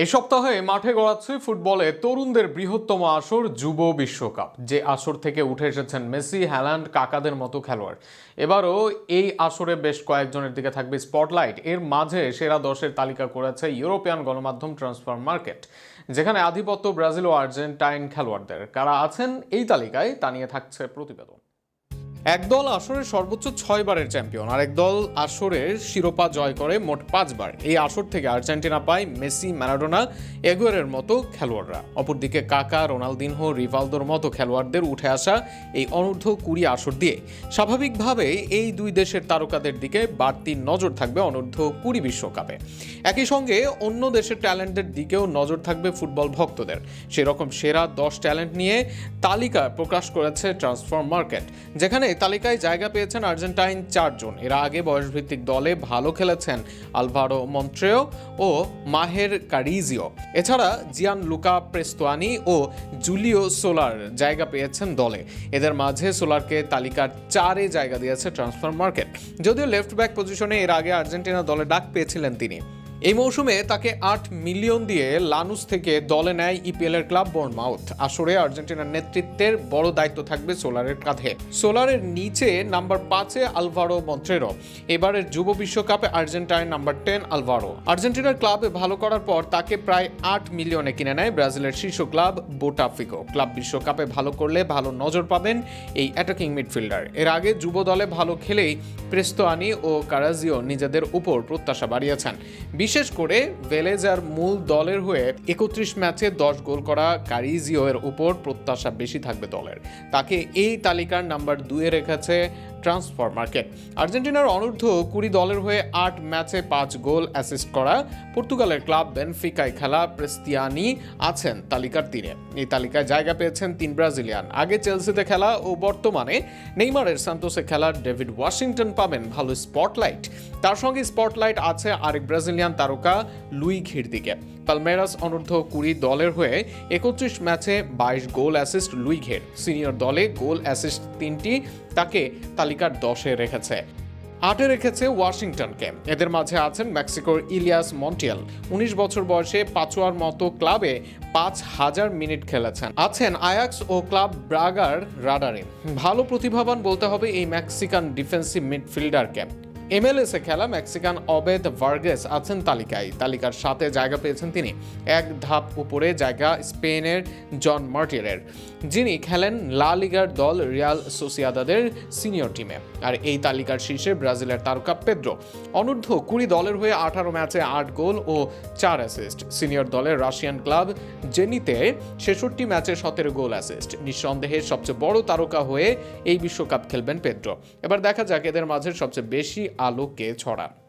এই সপ্তাহে মাঠে গড়াচ্ছে ফুটবলে তরুণদের বৃহত্তম আসর যুব বিশ্বকাপ, যে আসর থেকে উঠে এসেছেন মেসি, হ্যালান্ড, কাকাদের মতো খেলোয়াড়। এবারও এই আসরে বেশ কয়েকজনের দিকে থাকবে স্পটলাইট। এর মাঝে সেরা দশের তালিকা করেছে ইউরোপিয়ান গণমাধ্যম ট্রান্সফার মার্কেট, যেখানে আধিপত্য ব্রাজিল ও আর্জেন্টাইন খেলোয়াড়দের। কারা আছেন এই তালিকায় তা নিয়ে থাকছে প্রতিবেদন। একদল আসরের সর্বোচ্চ ছয় বারের চ্যাম্পিয়ন আর একদল আসরের শিরোপা জয় করে মোট পাঁচবার। এই আসর থেকে আর্জেন্টিনা পায় মেসি, ম্যারাডোনা, এগুয়ারের মতো খেলোয়াড়রা। অপরদিকে কাকা, রোনালদিনহো, রিভালদোর মতো খেলোয়াড়দের উঠে আসা এই অনূর্ধ্ব কুড়ি আসর দিয়ে। স্বাভাবিকভাবে এই দুই দেশের তারকাদের দিকে বাড়তি নজর থাকবে অনূর্ধ্ব কুড়ি বিশ্বকাপে। একই সঙ্গে অন্য দেশের ট্যালেন্টের দিকেও নজর থাকবে ফুটবল ভক্তদের। সেরকম সেরা দশ ট্যালেন্ট নিয়ে তালিকা প্রকাশ করেছে ট্রান্সফার মার্কেট, যেখানে এই তালিকায় জায়গা পেয়েছেন আর্জেন্টাইন চারজন। এরা আগে বয়সভিত্তিক দলে ভালো খেলেছেন আলভারো মন্ট্রেও ও মাহের কারিজিও। এছাড়া জিয়ান লুকা প্রেস্তোয়ানি ও জুলিও সোলার জায়গা পেয়েছেন দলে। এদের মাঝে সোলারকে তালিকার চারে জায়গা দিয়েছে ট্রান্সফার মার্কেট। যদিও লেফট ব্যাক পজিশনে এর আগে আর্জেন্টিনা দলে ডাক পেয়েছিলেন তিনি। এই মৌসুমে তাকে আট মিলিয়ন দিয়ে লানুস থেকে দলে নেয় ইপিএল এর ক্লাব বোর্নমাউথ। আসরে আর্জেন্টিনার নেতৃত্বের বড় দায়িত্ব থাকবে সোলারের কাঁধে। সোলারের নিচে নাম্বার পাঁচে আলভারো মন্ত্রেরো। এবারের যুব বিশ্বকাপে আর্জেন্টাইন নাম্বার টেন আলভারো। আর্জেন্টিনার ক্লাবে ভালো করার পর তাকে প্রায় আট মিলিয়নে কিনে নেয় ব্রাজিলের শীর্ষ ক্লাব বোটাফিকো। ক্লাব বিশ্বকাপে ভালো করলে ভালো নজর পাবেন এই অ্যাটাকিং মিডফিল্ডার এর আগে যুব দলে ভালো খেলেই প্রেস্তোয়ানি ও কারাজিও নিজেদের উপর প্রত্যাশা বাড়িয়েছেন। বিশেষ করে ভেলেজার মূল দলের হয়ে একত্রিশ ম্যাচে দশ গোল করা কারিজিও এর উপর প্রত্যাশা বেশি থাকবে দলের। তাকে এই তালিকার নাম্বার দুয়ে রেখেছে ট্রান্সফার মার্কেট। আর্জেন্টিনার অনূর্ধ্ব কুড়ি দলের হয়ে আট ম্যাচে পাঁচ গোল অ্যাসিস্ট করা পর্তুগালের ক্লাব বেনফিকায় খেলা প্রেস্তিয়ানি আছেন তালিকার তীরে এই তালিকায় জায়গা পেয়েছেন তিন ব্রাজিলিয়ান। আগে চেলসিতে খেলা ও বর্তমানে নেইমারের সান্তোসে খেলা ডেভিড ওয়াশিংটন পাবেন ভালো স্পটলাইট। তার সঙ্গে স্পটলাইট আছে আরেক ব্রাজিলিয়ান তারকা লুই ঘিরদিকে পালমেরাস অনূর্ধ্ব কুড়ি দলের হয়ে একত্রিশ ম্যাচে বাইশ গোল অ্যাসিস্ট লুই ঘের। সিনিয়র দলে গোল অ্যাসিস্ট তিনটি তাকে তালিকার দশে রেখেছে। আটে রেখেছে ওয়াশিংটনকে। এদের মাঝে আছেন মেক্সিকোর ইলিয়াস মন্টিয়াল। উনিশ বছর বয়সে পাচুয়ার মতো ক্লাবে পাঁচ হাজার মিনিট খেলেছেন। আছেন আয়াক্স ও ক্লাব ব্রাগার রাডারে। ভালো প্রতিভাবান বলতে হবে এই মেক্সিকান ডিফেন্সিভ মিডফিল্ডারকে। এমএলএসে খেলা, মেক্সিকান অবেদ ভার্গেস আছেন তালিকায়। তালিকার সাথে জায়গা পেয়েছেন তিনি। এক ধাপ উপরে জায়গা স্পেনের জন মার্টিরের। যিনি খেলেন লা লিগার দল রিয়াল সোসিয়াদাদের সিনিয়র টিমে। আর এই তালিকার শীর্ষে ব্রাজিলের তারকা পেদ্রো। অনূর্ধ্ব কুড়ি দলের হয়ে আঠারো ম্যাচে আট গোল ও চার অ্যাসিস্ট। সিনিয়র দলের রাশিয়ান ক্লাব জেনিতে ছেষট্টি ম্যাচে সতেরো গোল অ্যাসিস্ট। নিঃসন্দেহে সবচেয়ে বড় তারকা হয়ে এই বিশ্বকাপ খেলবেন পেদ্রো। এবার দেখা যাক এদের মাঝে সবচেয়ে বেশি আলো কে ছড়ান।